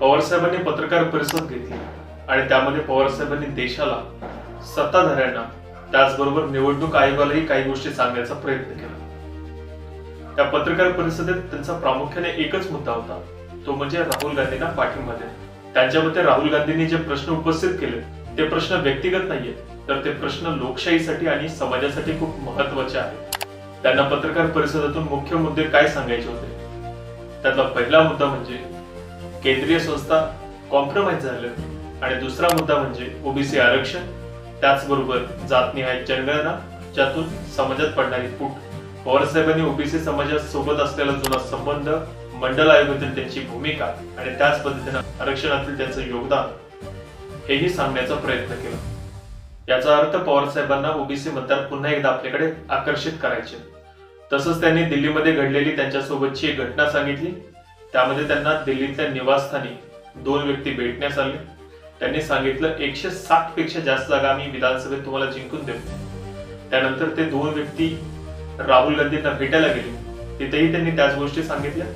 पवारसाहेबांनी पत्रकार परिषद घेतली आणि त्यामध्ये पवारसाहेबांनी देशाला सत्ताधाऱ्यांना त्याचबरोबर निवडणूक आयोगालाही काही गोष्टी सांगण्याचा प्रयत्न केला. त्या पत्रकार परिषदेत त्यांचा प्रामुख्याने एकच मुद्दा होता. तो म्हणजे राहुल गांधींना पाठिंबा देणे. त्यांच्या मते राहुल गांधींनी जे प्रश्न उपस्थित केले ते प्रश्न व्यक्तिगत नाहीये तर ते प्रश्न लोकशाहीसाठी आणि समाजासाठी खूप महत्त्वाचे आहेत. त्यांना पत्रकार परिषदेतून मुख्य मुद्दे काय सांगायचे होते? त्यातला पहिला मुद्दा म्हणजे केंद्रीय संस्था कॉम्प्रोमाइज झालं. आणि दुसरा मुद्दा म्हणजे ओबीसी आरक्षण. त्याचबरोबर जातनिहाय जनगणना ज्यातून समाजात पडणारी फूट. पवारसाहेबांनी ओबीसी समाजासोबत असलेला जुना संबंध मंडल आयोगातील त्यांची भूमिका आणि त्याच पद्धतीनं आरक्षणातील त्यांचं योगदान हेही सांगण्याचा प्रयत्न केला. याचा अर्थ पवारसाहेबांना ओबीसी मतदार पुन्हा एकदा आपल्याकडे आकर्षित करायचे. तसंच त्यांनी दिल्लीमध्ये घडलेली त्यांच्यासोबतची एक घटना सांगितली. त्यामध्ये त्यांना दिल्लीतल्या निवासस्थानी दोन व्यक्ती भेटण्यास आले. त्यांनी सांगितलं एकशे साठपेक्षा जास्त जागा आम्ही विधानसभेत तुम्हाला जिंकून देऊ. त्यानंतर ते दोन व्यक्ती राहुल गांधींना भेटायला गेले. तिथेही त्यांनी त्याच गोष्टी सांगितल्या.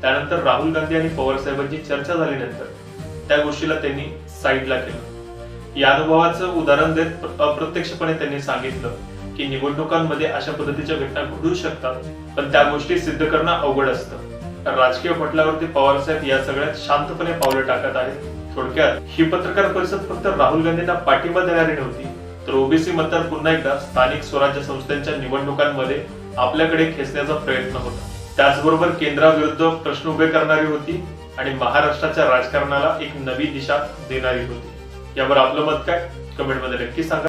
त्यानंतर राहुल गांधी आणि पवार साहेबांची चर्चा झाल्यानंतर त्या गोष्टीला त्यांनी साईडला केलं. या अनुभवाचं उदाहरण देत अप्रत्यक्षपणे त्यांनी सांगितलं की निवडणुकांमध्ये अशा पद्धतीच्या घटना घडू शकतात पण त्या गोष्टी सिद्ध करणं अवघड असतं. राजकीय म्हटल्यावरती पवार साहेब या सगळ्यात शांतपणे पावलं टाकत आहेत. थोडक्यात ही पत्रकार परिषद फक्त राहुल गांधींना पाठिंबा देणारी नव्हती तर ओबीसी मतदार पुन्हा एकदा स्थानिक स्वराज्य संस्थांच्या निवडणुकांमध्ये आपल्याकडे खेचण्याचा प्रयत्न होता. त्याचबरोबर केंद्राविरुद्ध प्रश्न उभे करणारी होती आणि महाराष्ट्राच्या राजकारणाला एक नवी दिशा देणारी होती. यावर आपलं मत काय? कमेंटमध्ये नक्की सांगा.